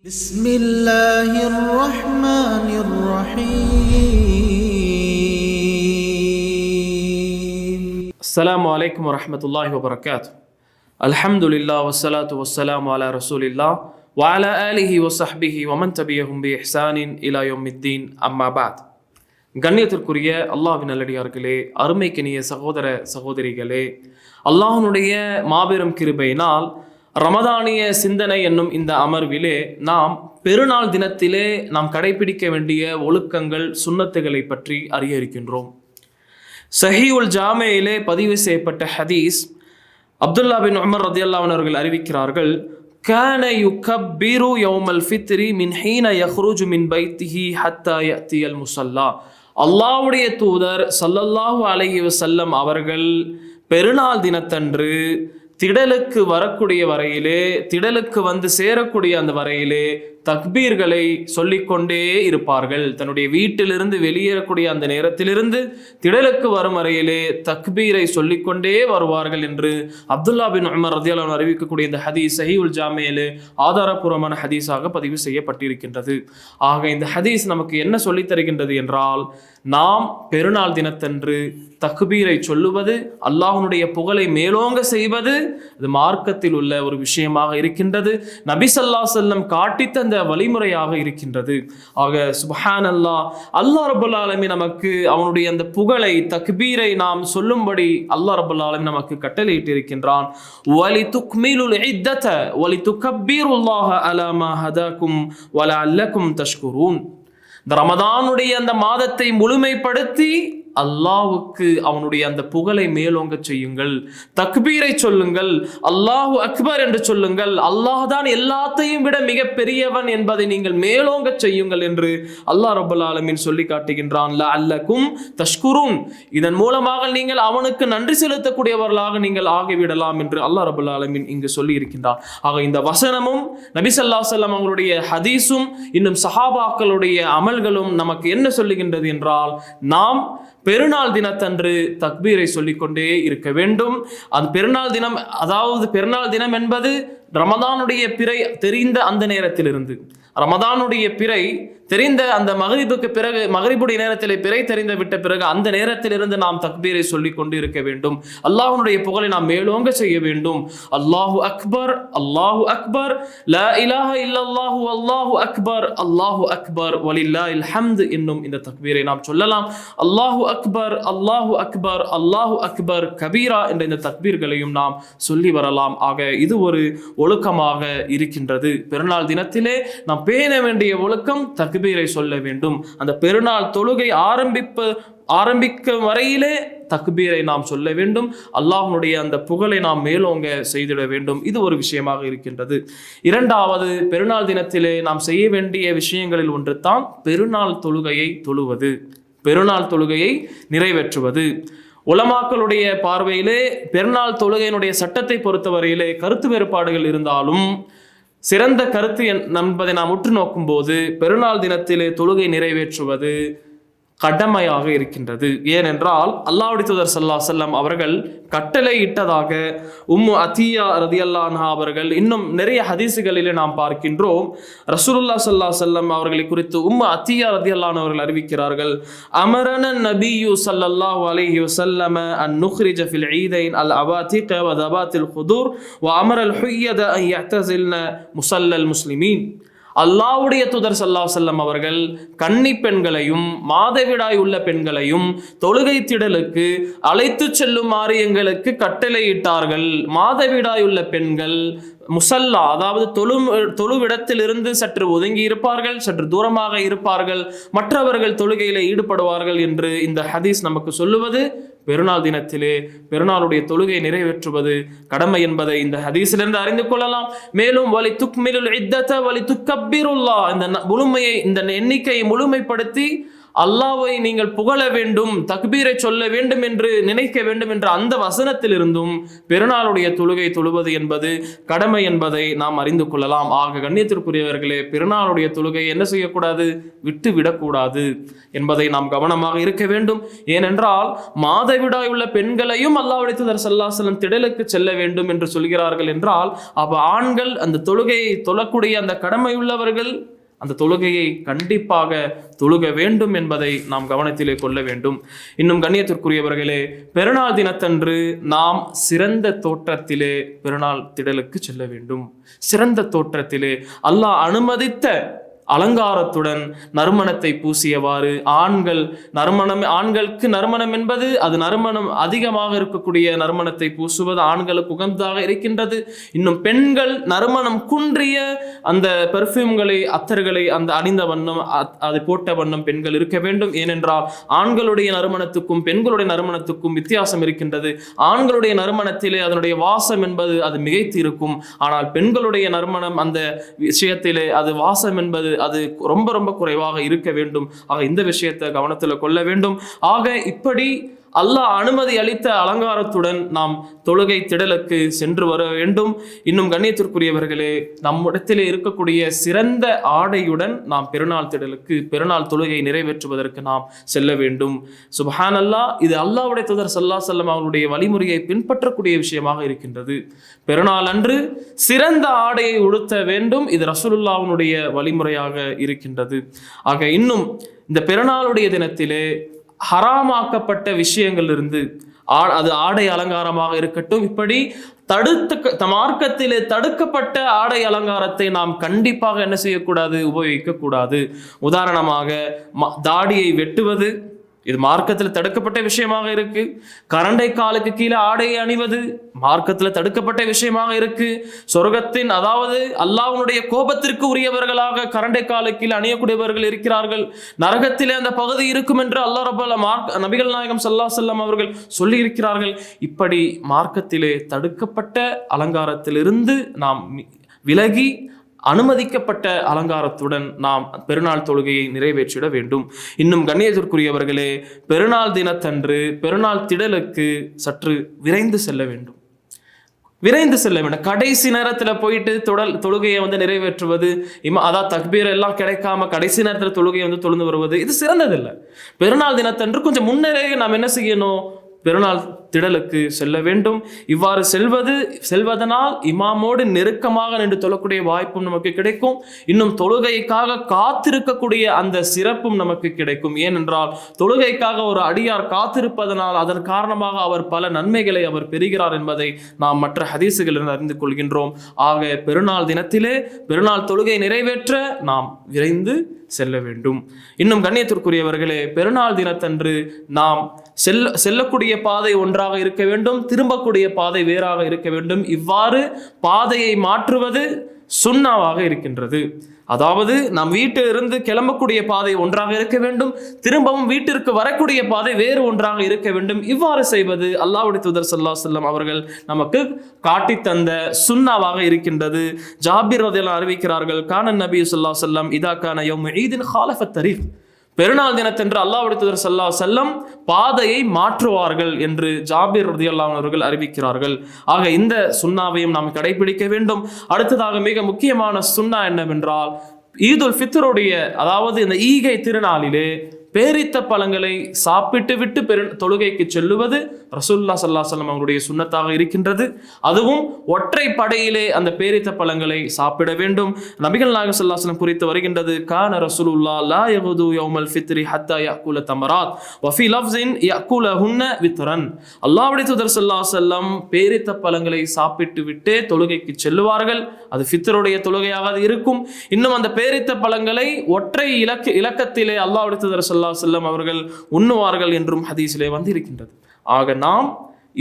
بسم الله الرحمن الرحيم السلام عليكم ورحمة الله وبركاته الحمد لله والصلاة والسلام على رسول الله وعلى آله وصحبه ومن تبعهم بإحسان إلى يوم الدين أما بعد கண்ணியத்திற்குரிய அல்லாஹ்வின் நல்லடியார்களே அருமைக்கினிய சகோதர சகோதரிகளே அல்லாஹ்வுடைய மாபெரும் கிருபையினால் ரமதானிய சிந்தனை என்னும் இந்த அமர்விலே நாம் பெருநாள் தினத்திலே நாம் கடைபிடிக்க வேண்டிய ஒழுக்கங்கள் சுன்னத்துகளை பற்றி அறிய இருக்கின்றோம் சஹீஉல் ஜாமேயிலே பதிவு செய்யப்பட்ட ஹதீஸ் அப்துல்லா பின் உமர் ரதியல்லாஹன் அவர்கள் அறிவிக்கிறார்கள் كان يكبر يوم الفطر من حين يخرج من بيته حتى يأتي المصلى அல்லாஹ்வுடைய தூதர் ஸல்லல்லாஹு அலைஹி வஸல்லம் அவர்கள் பெருநாள் தினத்தன்று திடலுக்கு வரக்கூடிய வரையிலே திடலுக்கு வந்து சேரக்கூடிய அந்த வரையிலே தக்பீர்களை சொல்லிக்கொண்டே இருப்பார்கள். தன்னுடைய வீட்டிலிருந்து வெளியேறக்கூடிய அந்த நேரத்திலிருந்து திடலுக்கு வரும் வரையிலே தக்பீரை சொல்லிக்கொண்டே வருவார்கள் என்று அப்துல்லா பின் உமர் ரதியாலான் அறிவிக்கக்கூடிய இந்த ஹதீஸ் சஹீஉல் ஜாமேலு ஆதாரபூர்வமான ஹதீஸாக பதிவு செய்யப்பட்டிருக்கின்றது. ஆக இந்த ஹதீஸ் நமக்கு என்ன சொல்லித் தருகின்றது என்றால் நாம் பெருநாள் தினத்தன்று தக்பீரை சொல்லுவது அல்லாஹனுடைய புகழை மேலோங்க செய்வது இது மார்க்கத்தில் உள்ள ஒரு விஷயமாக இருக்கின்றது. நபி சல்லா செல்லம் காட்டி தந்த வழிமுறையாக இருக்கின்றது. ஆக சுபஹான் அல்லா அல்லா ரபுல் ஆலமி நமக்கு அவனுடைய அந்த புகழை தக்பீரை நாம் சொல்லும்படி அல்லா ரபுல் ஆலமி நமக்கு கட்டளையிட்டு இருக்கின்றான் வலி துக்மிலுல் இத்தத வலி துக்கபீருல்லாஹ அலா மா ஹதாக்கும் வலஅல்லக்கும் தஷ்குரூன். இந்த ரமதானுடைய அந்த மாதத்தை முழுமைப்படுத்தி அல்லாவுக்கு அவனுடைய அந்த புகழை மேலோங்க செய்யுங்கள். தக்பீரை சொல்லுங்கள். அல்லாஹு அக்பர் என்று சொல்லுங்கள். அல்லாஹ் தான் எல்லாத்தையும் விட மிக பெரியவன் என்பதை நீங்கள் மேலோங்க செய்யுங்கள் என்று அல்லாஹ் ரபுல் ஆலமின் சொல்லி காட்டுகின்றான். ல அல்லக்கும் தஷ்குரும் இதன் மூலமாக நீங்கள் அவனுக்கு நன்றி செலுத்தக்கூடியவர்களாக நீங்கள் ஆகிவிடலாம் என்று அல்லாஹ் ரபுல் ஆலமின் இங்கு சொல்லி இருக்கின்றான் ஆக இந்த வசனமும் நபி ஸல்லல்லாஹு அலைஹி அவங்களுடைய ஹதீஸும் இன்னும் சஹாபாக்களுடைய அமல்களும் நமக்கு என்ன சொல்லுகின்றது என்றால் நாம் பெருநாள் தினத்தன்று தக்பீரை சொல்லிக்கொண்டே இருக்க வேண்டும். அந்த பெருநாள் தினம் அதாவது பெருநாள் தினம் என்பது ரமதானுடைய பிறை தெரிந்த அந்த நேரத்திலிருந்து. ரமதானுடைய பிறை தெரிந்த அந்த மகரிபுக்கு பிறகு மகரிபுடைய நேரத்திலே பிறை தெரிந்து விட்ட பிறகு அந்த நேரத்திலிருந்து நாம் தக்பீரை சொல்லிக் கொண்டு இருக்க வேண்டும். அல்லாஹனுடைய புகழை நாம் மேலோங்க செய்ய வேண்டும். அல்லாஹு அக்பர் அல்லாஹு அக்பர் ல இலாஹ இல்லல்லாஹு அல்லாஹு அக்பர் அல்லாஹு அக்பர் வலில்லாஹில் ஹம்து என்னும் இந்த தக்பீரை நாம் சொல்லலாம். அல்லாஹு அக்பர் அல்லாஹு அக்பர் அல்லாஹு அக்பர் கபீரா என்ற இந்த தக்பீர்களையும் நாம் சொல்லி வரலாம். ஆக இது ஒரு ஒழுக்கமாக இருக்கின்றது. பெருநாள் தினத்திலே நாம் பேண வேண்டிய ஒழுக்கம் தக்பீர் சொல்ல வேண்டும். அந்த பெருநாள் தொழுகை ஆரம்பிப்பு ஆரம்பிக்கும் வரையிலே தக்பீரை நாம் சொல்ல வேண்டும். அல்லாஹனுடைய அந்த புகழை நாம் மேலோங்க செய்திட வேண்டும். இது ஒரு விஷயமாக இருக்கின்றது. இரண்டாவது பெருநாள் தினத்திலே நாம் செய்ய வேண்டிய விஷயங்களில் ஒன்று தான் பெருநாள் தொழுகையை தொழுவது. பெருநாள் தொழுகையை நிறைவேற்றுவது. உலமாக்களுடைய பார்வையிலே பெருநாள் தொழுகையினுடைய சட்டத்தை பொறுத்தவரையிலே கருத்து வேறுபாடுகள் இருந்தாலும் சிறந்த கருத்து என்- என்பதை நாம் உற்று நோக்கும்போது பெருநாள் தினத்திலே தொழுகை நிறைவேற்றுவது கடமையாக இருக்கின்றது. ஏனென்றால் அல்லாஹ்வுடைய தூதர் சல்லா செல்லம் அவர்கள் கட்டளை இட்டதாக உம்மு அத்தியா ரதியல்லான்ஹா அவர்கள் இன்னும் நிறைய ஹதீசுகளிலே நாம் பார்க்கின்றோம். ரசூலுல்லா சல்லா செல்லம் அவர்களை குறித்து உம்மு அத்தியா ரதியல்லான் அவர்கள் அறிவிக்கிறார்கள். அமரன நபியு ஸல்லல்லாஹு அலைஹி வசல்லம அன் நுஹ்ரிஜ ஃபில் ஈதைன் அல் அவாதிக வ தபாத்தில் ஹுதூர் வ அமரல் ஹுய்யத அன் யஹ்தஸில்ன முஸல்லல் முஸ்லிமீன். அல்லாஹ்வுடைய தூதர் சல்லா செல்லம் அவர்கள் கன்னி பெண்களையும் மாதவிடாய் உள்ள பெண்களையும் தொழுகை திடலுக்கு அழைத்து செல்லுமாறு எங்களுக்கு கட்டளையிட்டார்கள். மாதவிடாய் உள்ள பெண்கள் முசல்லா அதாவது தொழு தொழுவிடத்திலிருந்து சற்று ஒதுங்கி இருப்பார்கள் சற்று தூரமாக இருப்பார்கள். மற்றவர்கள் தொழுகையில ஈடுபடுவார்கள் என்று இந்த ஹதீஸ் நமக்கு சொல்லுவது பெருநாள் தினத்திலே பெருநாளுடைய தொழுகை நிறைவேற்றுவது கடமை என்பதை இந்த ஹதீஸிலிருந்து அறிந்து கொள்ளலாம். மேலும் வலி துக்மிலுல் இத்தத வலி துக்கப்பிருல்லா இந்த முழுமையை இந்த எண்ணிக்கையை முழுமைப்படுத்தி அல்லாவை நீங்கள் புகழ வேண்டும் தக்பீரை சொல்ல வேண்டும் என்று நினைக்க வேண்டும் என்ற அந்த வசனத்திலிருந்தும் பெருநாளுடைய தொழுகை தொழுவது என்பது கடமை என்பதை நாம் அறிந்து கொள்ளலாம். ஆக கண்ணியத்திற்குரியவர்களே பெருநாளுடைய தொழுகை என்ன செய்யக்கூடாது? விட்டு விடக்கூடாது என்பதை நாம் கவனமாக இருக்க வேண்டும். ஏனென்றால் மாதவிடாய் உள்ள பெண்களையும் அல்லாவுடைய தூதர் ஸல்லல்லாஹு திடலுக்கு செல்ல வேண்டும் என்று சொல்கிறார்கள் என்றால் அப்ப ஆண்கள் அந்த தொழுகையை தொழக்கூடிய அந்த கடமை உள்ளவர்கள் அந்த தொழுகையை கண்டிப்பாக தொழுக வேண்டும் என்பதை நாம் கவனத்திலே கொள்ள வேண்டும். இன்னும் கண்ணியத்திற்குரியவர்களே பெருநாள் தினத்தன்று நாம் சிறந்த தோற்றத்திலே பெருநாள் திடலுக்கு செல்ல வேண்டும். சிறந்த தோற்றத்திலே அல்லாஹ் அனுமதித்த அலங்காரத்துடன் நறுமணத்தை பூசியவாறு ஆண்கள் நறுமணம் ஆண்களுக்கு நறுமணம் என்பது அது நறுமணம் அதிகமாக இருக்கக்கூடிய நறுமணத்தை பூசுவது ஆண்களுக்கு உகந்ததாக இருக்கின்றது. இன்னும் பெண்கள் நறுமணம் குன்றிய அந்த பெர்ஃப்யூம்களை அத்தர்களை அந்த அணிந்த வண்ணம் அத்- அதை போட்ட வண்ணம் பெண்கள் இருக்க வேண்டும். ஏனென்றால் ஆண்களுடைய நறுமணத்துக்கும் பெண்களுடைய நறுமணத்துக்கும் வித்தியாசம் இருக்கின்றது. ஆண்களுடைய நறுமணத்திலே அதனுடைய வாசம் என்பது அது மிகைத்து இருக்கும் ஆனால் பெண்களுடைய நறுமணம் அந்த விஷயத்திலே அது வாசம் என்பது அது ரொம்ப ரொம்ப குறைவாக இருக்க வேண்டும். ஆக இந்த விஷயத்தை கவனத்தில் கொள்ள வேண்டும். ஆக இப்படி அல்லாஹ் அனுமதி அளித்த அலங்காரத்துடன் நாம் தொழுகை திடலுக்கு சென்று வர வேண்டும். இன்னும் கண்ணியத்திற்குரியவர்களே நம்மிடத்திலே இருக்கக்கூடிய சிறந்த ஆடையுடன் நாம் பெருநாள் திடலுக்கு பெருநாள் தொழுகை நிறைவேற்றுவதற்கு நாம் செல்ல வேண்டும். சுபஹான் அல்லாஹ் இது அல்லாவுடைய தூதர் சல்லா செல்லம் அவர்களுடைய வழிமுறையை பின்பற்றக்கூடிய விஷயமாக இருக்கின்றது. பெருநாள் அன்று சிறந்த ஆடையை உடுத்த வேண்டும். இது ரசூலுல்லாவினுடைய வழிமுறையாக இருக்கின்றது. ஆக இன்னும் இந்த பெருநாளுடைய தினத்திலே ஹராமாக்கப்பட்ட விஷயங்களிலிருந்து ஆ- அது ஆடை அலங்காரமாக இருக்கட்டும். இப்படி தடுத்து மார்க்கத்திலே தடுக்கப்பட்ட ஆடை அலங்காரத்தை நாம் கண்டிப்பாக என்ன செய்யக்கூடாது? உபயோகிக்கக்கூடாது. உதாரணமாக ம- தாடியை வெட்டுவது இது மார்க்கத்தில் தடுக்கப்பட்ட விஷயமாக இருக்கு. கரண்டை காலுக்கு கீழே ஆடையை அணிவது மார்க்கத்தில் தடுக்கப்பட்ட விஷயமாக இருக்கு. சொர்க்கத்தின் அதாவது அல்லாஹ்வுடைய கோபத்திற்கு உரியவர்களாக கரண்டை காலுக்கு கீழே அணியக்கூடியவர்கள் இருக்கிறார்கள். நரகத்திலே அந்த பகுதி இருக்கும் என்று அல்லாஹ் ரபுல்ல மார்க் நபிகள் நாயகம் சல்லா செல்லம் அவர்கள் சொல்லி இருக்கிறார்கள் இப்படி மார்க்கத்திலே தடுக்கப்பட்ட அலங்காரத்திலிருந்து நாம் விலகி அனுமதிக்கப்பட்ட அலங்காரத்துடன் நாம் பெருநாள் தொழுகையை நிறைவேற்றிட வேண்டும். இன்னும் கண்ணியத்திற்குரியவர்களே பெருநாள் தினத்தன்று பெருநாள் திடலுக்கு சற்று விரைந்து செல்ல வேண்டும். விரைந்து செல்ல வேண்டும். கடைசி நேரத்தில் போயிட்டு தொடல் தொழுகையை வந்து நிறைவேற்றுவது இம்மா அதான் தக்பீர் எல்லாம் கிடைக்காம கடைசி நேரத்தில் தொழுகையை வந்து தொழுந்து வருவது இது சிறந்ததில்லை. பெருநாள் தினத்தன்று கொஞ்சம் முன்னரே நாம் என்ன செய்யணும்? பெருநாள் திடலுக்கு செல்ல வேண்டும். இவ்வாறு செல்வது செல்வதனால் இமாமோடு நெருக்கமாக நின்று தொழக்கூடிய வாய்ப்பும் நமக்கு கிடைக்கும். இன்னும் தொழுகைக்காக காத்திருக்கக்கூடிய அந்த சிறப்பும் நமக்கு கிடைக்கும். ஏனென்றால் தொழுகைக்காக ஒரு அடியார் காத்திருப்பதனால் அதன் காரணமாக அவர் பல நன்மைகளை அவர் பெறுகிறார் என்பதை நாம் மற்ற ஹதீசுகளில் அறிந்து கொள்கின்றோம். ஆக பெருநாள் தினத்திலே பெருநாள் தொழுகை நிறைவேற்ற நாம் விரைந்து செல்ல வேண்டும். இன்னும் கண்ணியத்திற்குரியவர்களே பெருநாள் தினத்தன்று நாம் செல்ல செல்லக்கூடிய பாதை ஒன்றாக இருக்க வேண்டும் திரும்பக்கூடிய பாதை வேறாக இருக்க வேண்டும். இவ்வாறு பாதையை மாற்றுவது சுண்ணாவாக இருக்கின்றது. அதாவது நம் வீட்டிலிருந்து கிளம்பக்கூடிய பாதை ஒன்றாக இருக்க வேண்டும் திரும்பவும் வீட்டிற்கு வரக்கூடிய பாதை வேறு ஒன்றாக இருக்க வேண்டும். இவ்வாறு செய்வது அல்லாவுடைய தூதர் சல்லா செல்லம் அவர்கள் நமக்கு காட்டித் தந்த சுன்னாவாக இருக்கின்றது. ஜாபிர் வதையெல்லாம் அறிவிக்கிறார்கள் கானன் நபி சொல்லா செல்லம் இதாக்கான இதா கான ஈதின் ஹாலஃபத் தரீஃப். பெருநாள் தினத்தன்று அல்லாஹ் தூதர் சல்லா செல்லம் பாதையை மாற்றுவார்கள் என்று ஜாபிர் ரதி அவர்கள் அறிவிக்கிறார்கள். ஆக இந்த சுன்னாவையும் நாம் கடைபிடிக்க வேண்டும். அடுத்ததாக மிக முக்கியமான சுன்னா என்னவென்றால் ஈதுல் ஃபித்ருடைய அதாவது இந்த ஈகை திருநாளிலே பேரித்த பழங்களை சாப்பிட்டு விட்டு பெரு தொழுகைக்கு செல்லுவது ரசூல்லா சல்லா சொல்லம் அவருடைய சுன்னத்தாக இருக்கின்றது. அதுவும் ஒற்றை படையிலே அந்த பேரித்த பழங்களை சாப்பிட வேண்டும். நபிகள் நாயகம் ஸல்லல்லாஹு குறித்து வருகின்றது கான ரசூலுல்லா லா யகுது யௌமல் ஃபித்ரி ஹத்தா யஅகுல தமராத் வஃபி லஃப்ஸின் யஅகுலஹுன்ன வித்ரன். அல்லாவுடைய தூதர் சல்லா சல்லம் பேரித்த பழங்களை சாப்பிட்டு விட்டே தொழுகைக்கு செல்லுவார்கள். அது ஃபித்ருடைய தொழுகையாக இருக்கும். இன்னும் அந்த பேரித்த பழங்களை ஒற்றை இலக்கு இலக்கத்திலே அல்லாவுடைய தூதர் ஸல்லல்லாஹு செல்லம் அவர்கள் உண்ணுவார்கள் என்றும் ஹதீஸிலே வந்து இருக்கின்றது ஆக நாம்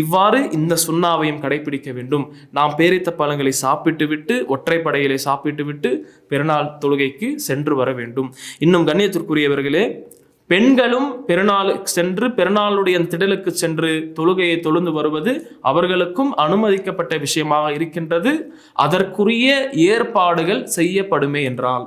இவ்வாறு இந்த சுண்ணாவையும் கடைபிடிக்க வேண்டும். நாம் பேரித்த பழங்களை சாப்பிட்டு விட்டு ஒற்றைப்படையிலே சாப்பிட்டு விட்டு பெருநாள் தொழுகைக்கு சென்று வர வேண்டும். இன்னும் கண்ணியத்திற்குரியவர்களே பெண்களும் பெருநாள் சென்று பெருநாளுடைய திடலுக்கு சென்று தொழுகையை தொழுந்து வருவது அவர்களுக்கும் அனுமதிக்கப்பட்ட விஷயமாக இருக்கின்றது. அதற்குரிய ஏற்பாடுகள் செய்யப்படுமே என்றால்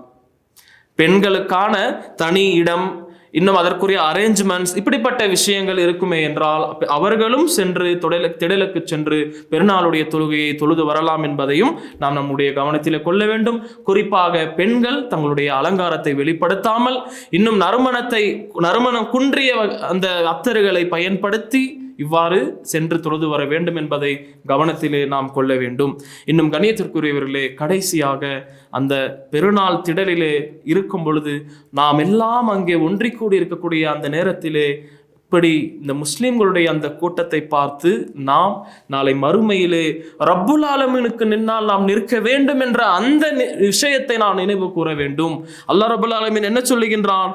பெண்களுக்கான தனி இடம் இன்னும் அதற்குரிய அரேஞ்ச்மெண்ட்ஸ் இப்படிப்பட்ட விஷயங்கள் இருக்குமே என்றால் அவர்களும் சென்று தொடல திடலுக்கு சென்று பெருநாளுடைய தொழுகையை தொழுது வரலாம் என்பதையும் நாம் நம்முடைய கவனத்தில் கொள்ள வேண்டும். குறிப்பாக பெண்கள் தங்களுடைய அலங்காரத்தை வெளிப்படுத்தாமல் இன்னும் நறுமணத்தை நறுமணம் குன்றிய வ- அந்த அத்தர்களை பயன்படுத்தி இவ்வாறு சென்று தொழுது வர வேண்டும் என்பதை கவனத்திலே நாம் கொள்ள வேண்டும். இன்னும் கணியத்திற்குரியவர்களே கடைசியாக அந்த பெருநாள் திடலிலே இருக்கும் பொழுது நாம் எல்லாம் அங்கே ஒன்றிக்கூடி இருக்கக்கூடிய அந்த நேரத்திலே இப்படி இந்த முஸ்லீம்களுடைய அந்த கூட்டத்தை பார்த்து நாம் நாளை மறுமையிலே ரப்புல் ஆலமீனுக்கு நின்னால் நாம் நிற்க வேண்டும் என்ற அந்த நி- விஷயத்தை நாம் நினைவு கூற வேண்டும். அல்லாஹ் ரபுல் ஆலமீன் என்ன சொல்லுகின்றான்?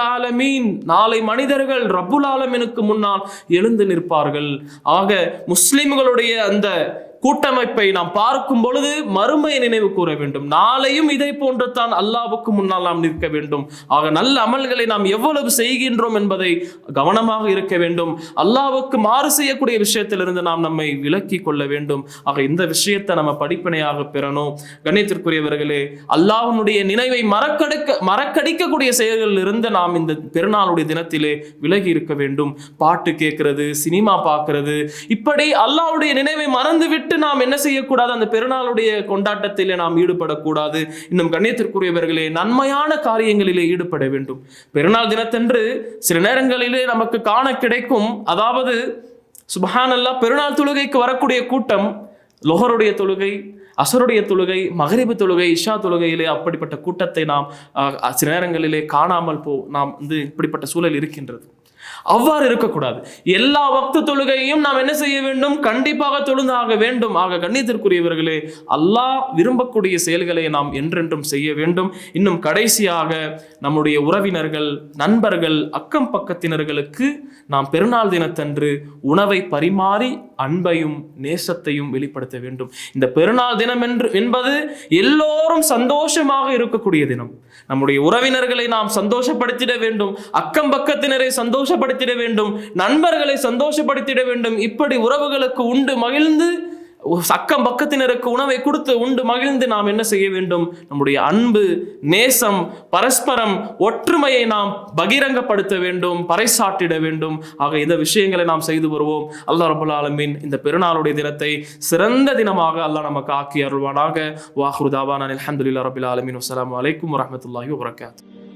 ஆலமீன். நாளை மனிதர்கள் ரப்புல் ஆலமீனுக்கு முன்னால் எழுந்து நிற்பார்கள். ஆக முஸ்லிம்களுடைய அந்த கூட்டமைப்பை நாம் பார்க்கும் பொழுது மறுமையை நினைவு கூற வேண்டும். நாளையும் இதை போன்று தான் அல்லாவுக்கு முன்னால் நாம் நிற்க வேண்டும். ஆக நல்ல அமல்களை நாம் எவ்வளவு செய்கின்றோம் என்பதை கவனமாக இருக்க வேண்டும். அல்லாவுக்கு மாறு செய்யக்கூடிய விஷயத்திலிருந்து நாம் நம்மை விலக்கி கொள்ள வேண்டும். ஆக இந்த விஷயத்தை நம்ம படிப்பினையாக பெறணும். கண்ணியத்திற்குரியவர்களே அல்லாஹனுடைய நினைவை மற மறக்கடுக்க மறக்கடிக்கக்கூடிய செயல்களில் இருந்து நாம் இந்த பெருநாளுடைய தினத்திலே விலகி இருக்க வேண்டும். பாட்டு கேட்கறது சினிமா பார்க்கறது. இப்படி அல்லாவுடைய நினைவை மறந்துவிட்டு நாம் என்ன செய்யக்கூடாது? அந்த பெருநாளுடைய கொண்டாட்டத்திலே நாம் ஈடுபடக்கூடாது. இன்னும் கண்ணியத்திற்குரியவர்களே நன்மையான காரியங்களிலே ஈடுபட வேண்டும். பெருநாள் தினத்தன்று சில நேரங்களிலே நமக்கு காண கிடைக்கும் அதாவது சுபஹானல்லா பெருநாள் தொழுகைக்கு வரக்கூடிய கூட்டம் லொஹருடைய தொழுகை அசருடைய தொழுகை மகரிபு தொழுகை இஷா தொழுகையிலே அப்படிப்பட்ட கூட்டத்தை நாம் சில நேரங்களிலே காணாமல் போ நாம் வந்து இப்படிப்பட்ட சூழல் இருக்கின்றது. அவ்வாறு இருக்கக்கூடாது. எல்லா வக்து தொழுகையையும் நாம் என்ன செய்ய வேண்டும்? கண்டிப்பாக தொழுந்தாக வேண்டும். ஆக கண்ணியத்திற்குரியவர்களே அல்லாஹ் விரும்பக்கூடிய செயல்களை நாம் என்றென்றும் செய்ய வேண்டும். இன்னும் கடைசியாக நம்முடைய உறவினர்கள் நண்பர்கள் அக்கம் பக்கத்தினர்களுக்கு நாம் பெருநாள் தினத்தன்று உணவை பரிமாறி அன்பையும் நேசத்தையும் வெளிப்படுத்த வேண்டும். இந்த பெருநாள் தினம் என்று என்பது எல்லோரும் சந்தோஷமாக இருக்கக்கூடிய தினம். நம்முடைய உறவினர்களை நாம் சந்தோஷப்படுத்திட வேண்டும். அக்கம் பக்கத்தினரை சந்தோஷப்படுத்திட வேண்டும். நண்பர்களை சந்தோஷப்படுத்திட வேண்டும். இப்படி உறவுகளுக்கு உண்டு மகிழ்ந்து அக்கம் பக்கத்தினருக்கு உணவை கொடுத்து உண்டு மகிழ்ந்து நாம் என்ன செய்ய வேண்டும்? நம்முடைய அன்பு நேசம் பரஸ்பரம் ஒற்றுமையை நாம் பகிரங்கப்படுத்த வேண்டும் பறைசாட்டிட வேண்டும். ஆக இந்த விஷயங்களை நாம் செய்து வருவோம். அல்லா ரபுல் ஆலமின் இந்த பெருநாளுடைய தினத்தை சிறந்த தினமாக அல்லாஹ் நமக்கு ஆக்கி அருள்வானாக. வாஹ்ருதாவான் அலமதுல்லா ரபுல் ஆலமின். வஸ்ஸலாமு அலைக்கும் வரமத்துல்லாஹி வரகாத்து